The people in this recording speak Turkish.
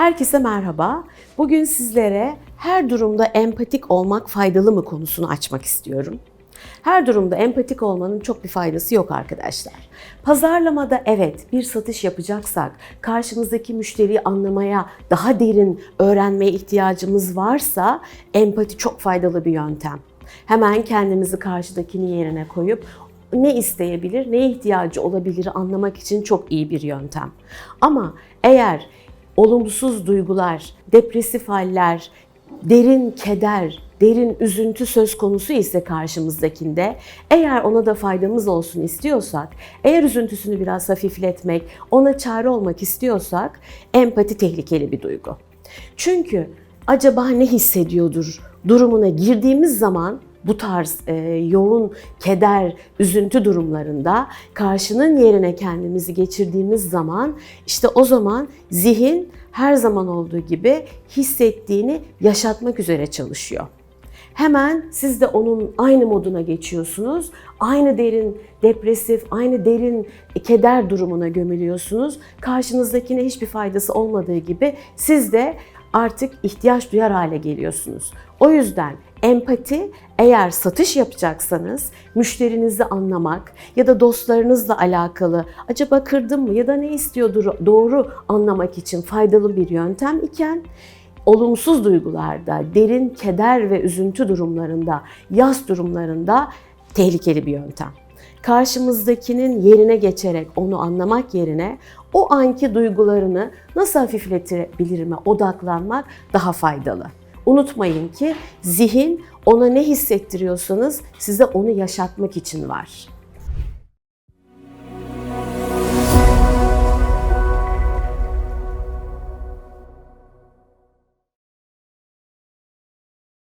Herkese merhaba. Bugün sizlere her durumda empatik olmak faydalı mı konusunu açmak istiyorum. Her durumda empatik olmanın çok bir faydası yok arkadaşlar. Pazarlamada evet bir satış yapacaksak, karşımızdaki müşteriyi anlamaya, daha derin öğrenmeye ihtiyacımız varsa empati çok faydalı bir yöntem. Hemen kendimizi karşıdakinin yerine koyup ne isteyebilir, ne ihtiyacı olabilir anlamak için çok iyi bir yöntem. Ama eğer olumsuz duygular, depresif haller, derin keder, derin üzüntü söz konusu ise karşımızdakinde eğer ona da faydamız olsun istiyorsak, eğer üzüntüsünü biraz hafifletmek, ona çare olmak istiyorsak empati tehlikeli bir duygu. Çünkü acaba ne hissediyordur durumuna girdiğimiz zaman bu tarz e, yoğun keder, üzüntü durumlarında karşının yerine kendimizi geçirdiğimiz zaman işte o zaman zihin her zaman olduğu gibi hissettiğini yaşatmak üzere çalışıyor. Hemen siz de onun aynı moduna geçiyorsunuz. Aynı derin depresif, aynı derin keder durumuna gömülüyorsunuz. Karşınızdakine hiçbir faydası olmadığı gibi siz de artık ihtiyaç duyar hale geliyorsunuz. O yüzden empati eğer satış yapacaksanız müşterinizi anlamak ya da dostlarınızla alakalı acaba kırdım mı ya da ne istiyordur doğru anlamak için faydalı bir yöntem iken olumsuz duygularda, derin keder ve üzüntü durumlarında, yas durumlarında tehlikeli bir yöntem. Karşımızdakinin yerine geçerek onu anlamak yerine o anki duygularını nasıl hafifletebilirime odaklanmak daha faydalı. Unutmayın ki zihin ona ne hissettiriyorsanız size onu yaşatmak için var.